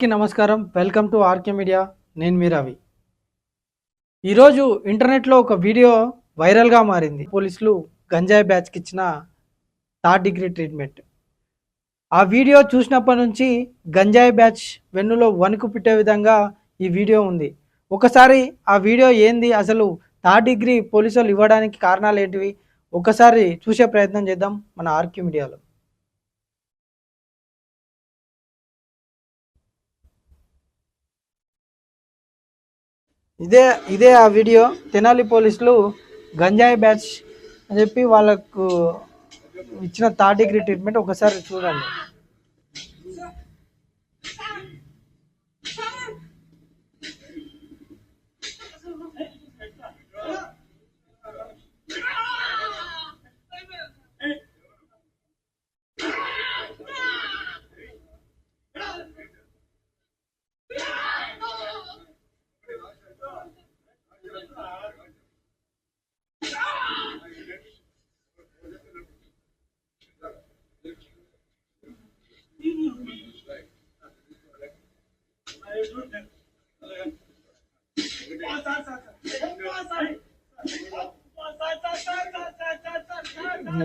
అందరికీ నమస్కారం. Welcome to RK media నేను మీ రవి. ఈరోజు ఇంటర్నెట్లో ఒక వీడియో వైరల్గా మారింది. పోలీసులు గంజాయి బ్యాచ్కి ఇచ్చిన థర్డ్ డిగ్రీ ట్రీట్మెంట్. ఆ వీడియో చూసినప్పటి నుంచి గంజాయి బ్యాచ్ వెన్నులో వణుకు పెట్టే విధంగా ఈ వీడియో ఉంది. ఒకసారి ఆ వీడియో ఏంది? అసలు థర్డ్ డిగ్రీ పోలీసులు ఇవ్వడానికి కారణాలు ఏంటివి? ఒకసారి చూసే ప్రయత్నం చేద్దాం మన ఆర్కే మీడియాలో ఇదే ఇదే ఆ వీడియో. తెనాలి పోలీసులు గంజాయి బ్యాచ్ అని చెప్పి వాళ్ళకు ఇచ్చిన థర్డ్ డిగ్రీ ట్రీట్మెంట్ ఒకసారి చూడండి.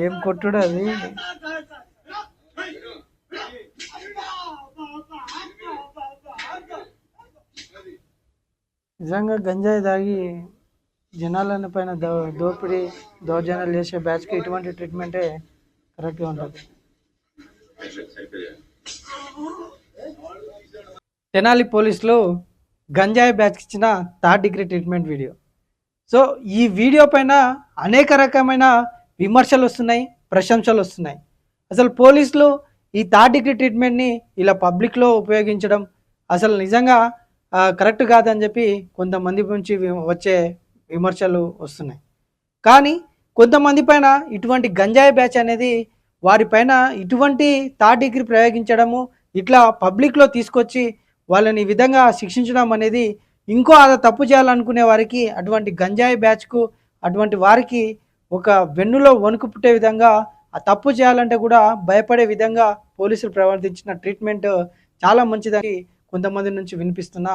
ఏం కొట్టుడు అది? నిజంగా గంజాయి తాగి జనాలని పైన దో దోపిడీ దౌర్జన్యాలు చేసే బ్యాచ్కి ఇటువంటి ట్రీట్మెంటే కరెక్ట్గా ఉంటుంది. తెనాలి పోలీసులు గంజాయి బ్యాచ్కి ఇచ్చిన third degree treatment video. So ఈ వీడియో పైన అనేక రకమైన విమర్శలు వస్తున్నాయి ప్రశంసలు వస్తున్నాయి. అసలు పోలీసులు ఈ థర్డ్ డిగ్రీ ట్రీట్మెంట్ని ఇలా పబ్లిక్లో ఉపయోగించడం అసలు నిజంగా కరెక్ట్ కాదని చెప్పి కొంతమంది నుంచి వచ్చే విమర్శలు వస్తున్నాయి. కానీ కొంతమంది పైన ఇటువంటి గంజాయి బ్యాచ్ అనేది వారిపైన ఇటువంటి థర్డ్ డిగ్రీ ప్రయోగించడము ఇట్లా పబ్లిక్లో తీసుకొచ్చి వాళ్ళని ఈ విధంగా శిక్షించడం అనేది ఇంకో అలా తప్పు చేయాలనుకునే వారికి అటువంటి గంజాయి బ్యాచ్కు అటువంటి వారికి ఒక వెన్నులో వణుకు పుట్టే విధంగా ఆ తప్పు చేయాలంటే కూడా భయపడే విధంగా పోలీసులు ప్రవర్తించిన ట్రీట్మెంట్ చాలా మంచిదని కొంతమంది నుంచి వినిపిస్తున్న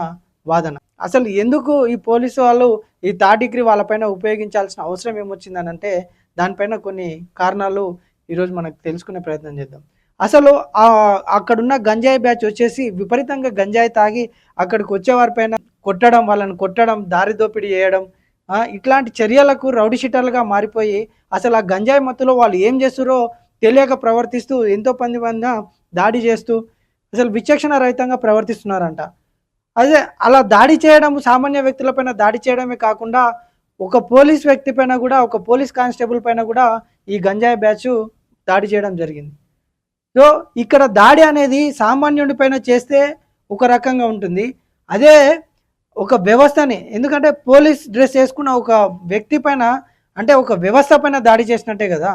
వాదన. అసలు ఎందుకు ఈ పోలీసు వాళ్ళు ఈ థర్డ్ డిగ్రీ వాళ్ళపైన ఉపయోగించాల్సిన అవసరం ఏమొచ్చిందని అంటే దానిపైన కొన్ని కారణాలు ఈరోజు మనకు తెలుసుకునే ప్రయత్నం చేద్దాం. అసలు అక్కడున్న గంజాయి బ్యాచ్ వచ్చేసి విపరీతంగా గంజాయి తాగి అక్కడికి వచ్చేవారిపైన కొట్టడం వాళ్ళని కొట్టడం దారి దోపిడీ చేయడం ఇట్లాంటి చర్యలకు రౌడీ షీటర్లుగా మారిపోయి అసలు ఆ గంజాయి మత్తులో వాళ్ళు ఏం చేస్తారో తెలియక ప్రవర్తిస్తూ ఎంతో మంది పైన దాడి చేస్తూ అసలు విచక్షణ రహితంగా ప్రవర్తిస్తున్నారంట. అదే అలా దాడి చేయడం సామాన్య వ్యక్తులపైన దాడి చేయడమే కాకుండా ఒక పోలీస్ వ్యక్తి పైన కూడా ఒక పోలీస్ కానిస్టేబుల్ పైన కూడా ఈ గంజాయి బ్యాచ్ దాడి చేయడం జరిగింది. సో ఇక్కడ దాడి అనేది సామాన్యుడి పైన చేస్తే ఒక రకంగా ఉంటుంది. అదే ఒక వ్యవస్థని ఎందుకంటే పోలీస్ డ్రెస్ వేసుకున్న ఒక వ్యక్తి పైన అంటే ఒక వ్యవస్థ పైన దాడి చేసినట్టే కదా.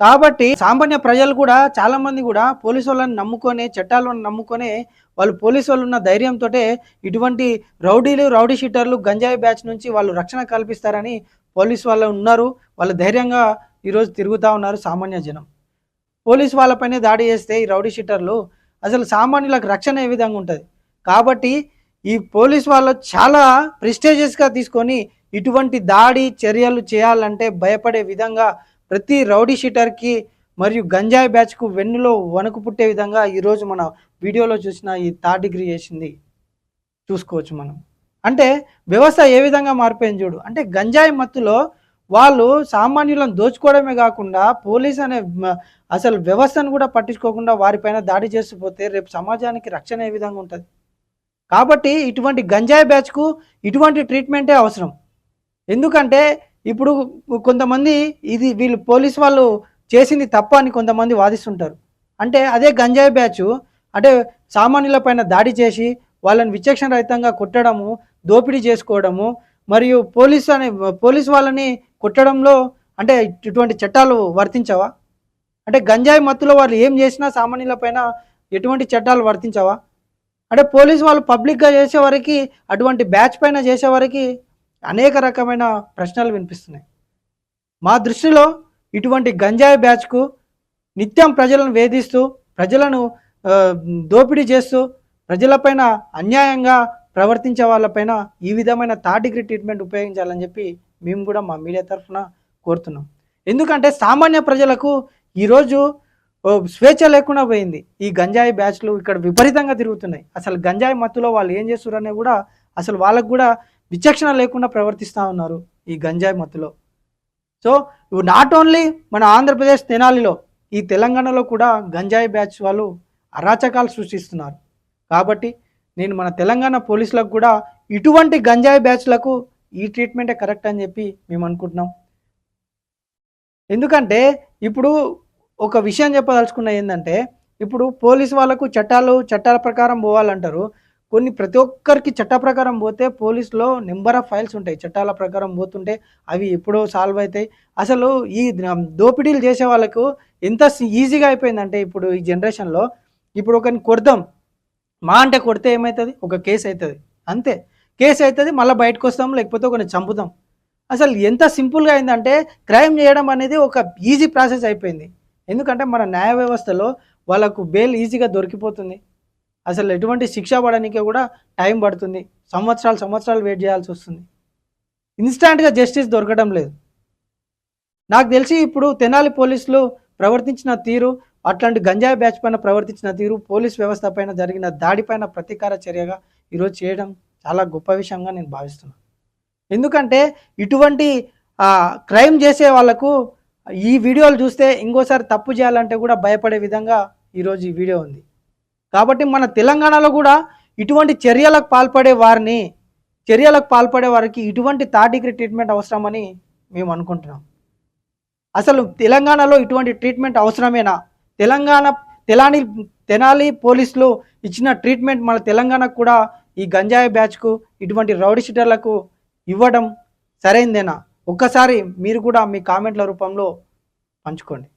కాబట్టి సామాన్య ప్రజలు కూడా చాలామంది కూడా పోలీసు వాళ్ళని నమ్ముకొని చట్టాలను నమ్ముకొని వాళ్ళు పోలీసు వాళ్ళు ఉన్న ధైర్యంతో ఇటువంటి రౌడీలు రౌడీ షీటర్లు గంజాయి బ్యాచ్ నుంచి వాళ్ళు రక్షణ కల్పిస్తారని పోలీసు వాళ్ళు ఉన్నారు. వాళ్ళు ధైర్యంగా ఈరోజు తిరుగుతూ ఉన్నారు సామాన్య జనం. పోలీసు వాళ్ళపైనే దాడి చేస్తే ఈ రౌడీ షీటర్లు అసలు సామాన్యులకు రక్షణ ఏ విధంగా ఉంటుంది? కాబట్టి ఈ పోలీస్ వాళ్ళు చాలా ప్రిస్టేజియస్గా తీసుకొని ఇటువంటి దాడి చర్యలు చేయాలంటే భయపడే విధంగా ప్రతి రౌడీ షీటర్కి మరియు గంజాయి బ్యాచ్కు వెన్నులో వణుకు పుట్టే విధంగా ఈరోజు మన వీడియోలో చూసిన ఈ థర్డ్ డిగ్రీ చేసింది. చూసుకోవచ్చు మనం. అంటే వ్యవస్థ ఏ విధంగా మారిపోయింది చూడు. అంటే గంజాయి మత్తులో వాళ్ళు సామాన్యులను దోచుకోవడమే కాకుండా పోలీస్ అనే అసలు వ్యవస్థను కూడా పట్టించుకోకుండా వారిపైన దాడి చేసిపోతే రేపు సమాజానికి రక్షణ ఏ విధంగా ఉంటుంది? కాబట్టి ఇటువంటి గంజాయి బ్యాచ్కు ఇటువంటి ట్రీట్మెంటే అవసరం. ఎందుకంటే ఇప్పుడు కొంతమంది ఇది వీళ్ళు పోలీస్ వాళ్ళు చేసింది తప్ప అని కొంతమంది వాదిస్తుంటారు. అంటే అదే గంజాయి బ్యాచ్ అంటే సామాన్యుల పైన దాడి చేసి వాళ్ళని విచక్షణ రహితంగా కొట్టడము దోపిడీ చేసుకోవడము మరియు పోలీస్ అనే పోలీస్ వాళ్ళని కొట్టడంలో అంటే ఇటువంటి చట్టాలు వర్తించవా? అంటే గంజాయి మత్తులో వాళ్ళు ఏం చేసినా సామాన్యుల పైన ఎటువంటి చట్టాలు వర్తించవా? అంటే పోలీస్ వాళ్ళు పబ్లిక్గా చేసేవారికి అటువంటి బ్యాచ్ పైన చేసేవారికి అనేక రకమైన ప్రశ్నలు వినిపిస్తున్నాయి. మా దృష్టిలో ఇటువంటి గంజాయి బ్యాచ్కు నిత్యం ప్రజలను వేధిస్తూ ప్రజలను దోపిడీ చేస్తూ ప్రజలపైన అన్యాయంగా ప్రవర్తించే వాళ్ళపైన ఈ విధమైన థర్డ్ డిగ్రీ ట్రీట్మెంట్ ఉపయోగించాలని చెప్పి మేము కూడా మా మీడియా తరఫున కోరుతున్నాం. ఎందుకంటే సామాన్య ప్రజలకు ఈరోజు స్వేచ్ఛ లేకుండా పోయింది. ఈ గంజాయి బ్యాచ్లు ఇక్కడ విపరీతంగా తిరుగుతున్నాయి. అసలు గంజాయి మత్తులో వాళ్ళు ఏం చేస్తున్నారనే కూడా అసలు వాళ్ళకు కూడా విచక్షణ లేకుండా ప్రవర్తిస్తూ ఉన్నారు ఈ గంజాయి మత్తులో. సో నాట్ ఓన్లీ మన ఆంధ్రప్రదేశ్ తెనాలిలో ఈ తెలంగాణలో కూడా గంజాయి బ్యాచ్ వాళ్ళు అరాచకాలు సృష్టిస్తున్నారు. కాబట్టి నేను మన తెలంగాణ పోలీసులకు కూడా ఇటువంటి గంజాయి బ్యాచ్లకు ఈ ట్రీట్మెంటే కరెక్ట్ అని చెప్పి మేము అనుకుంటున్నాం. ఎందుకంటే ఇప్పుడు ఒక విషయం చెప్పదలుచుకున్న ఏంటంటే ఇప్పుడు పోలీస్ వాళ్ళకు చట్టాలు చట్టాల ప్రకారం పోవాలంటారు. కొన్ని ప్రతి ఒక్కరికి చట్ట ప్రకారం పోతే పోలీసులో నెంబర్ ఆఫ్ ఫైల్స్ ఉంటాయి. చట్టాల ప్రకారం పోతుంటే అవి ఎప్పుడో సాల్వ్ అవుతాయి. అసలు ఈ దోపిడీలు చేసే వాళ్ళకు ఎంత ఈజీగా అయిపోయిందంటే ఇప్పుడు ఈ జనరేషన్లో. ఇప్పుడు ఒకరిని కొడదాం. మా అంటే కొడితే ఏమవుతుంది ఒక కేసు అవుతుంది అంతే. కేసు అవుతుంది మళ్ళీ బయటకు వస్తాం లేకపోతే కొన్ని చంపుతాం. అసలు ఎంత సింపుల్గా అయిందంటే క్రైమ్ చేయడం అనేది ఒక ఈజీ ప్రాసెస్ అయిపోయింది. ఎందుకంటే మన న్యాయ వ్యవస్థలో వాళ్ళకు బెయిల్ ఈజీగా దొరికిపోతుంది. అసలు ఎటువంటి శిక్ష పడడానికి కూడా టైం పడుతుంది. సంవత్సరాలు సంవత్సరాలు వెయిట్ చేయాల్సి వస్తుంది. ఇన్స్టాంట్గా జస్టిస్ దొరకడం లేదు. నాకు తెలిసి ఇప్పుడు తెనాలి పోలీసులు ప్రవర్తించిన తీరు అట్లాంటి గంజాయి బ్యాచ్ పైన ప్రవర్తించిన తీరు పోలీస్ వ్యవస్థ పైన జరిగిన దాడిపైన ప్రతీకార చర్యగా ఈరోజు చేయడం చాలా గొప్ప విషయంగా నేను భావిస్తున్నాను. ఎందుకంటే ఇటువంటి క్రైమ్ చేసే వాళ్ళకు ఈ వీడియోలు చూస్తే ఇంకోసారి తప్పు చేయాలంటే కూడా భయపడే విధంగా ఈరోజు ఈ వీడియో ఉంది. కాబట్టి మన తెలంగాణలో కూడా ఇటువంటి చర్యలకు పాల్పడే వారిని చర్యలకు పాల్పడే వారికి ఇటువంటి థర్డ్ డిగ్రీ ట్రీట్మెంట్ అవసరమని మేము అనుకుంటున్నాం. అసలు తెలంగాణలో ఇటువంటి ట్రీట్మెంట్ అవసరమేనా? తెలంగాణ తెలాని తెనాలి పోలీసులు ఇచ్చిన ట్రీట్మెంట్ మన తెలంగాణకు కూడా ఈ గంజాయి బ్యాచ్కు ఇటువంటి రౌడీ షీటర్లకు ఇవ్వడం సరైందేనా? ఒక్కసారి మీరు కూడా మీ కామెంట్ల రూపంలో పంచుకోండి.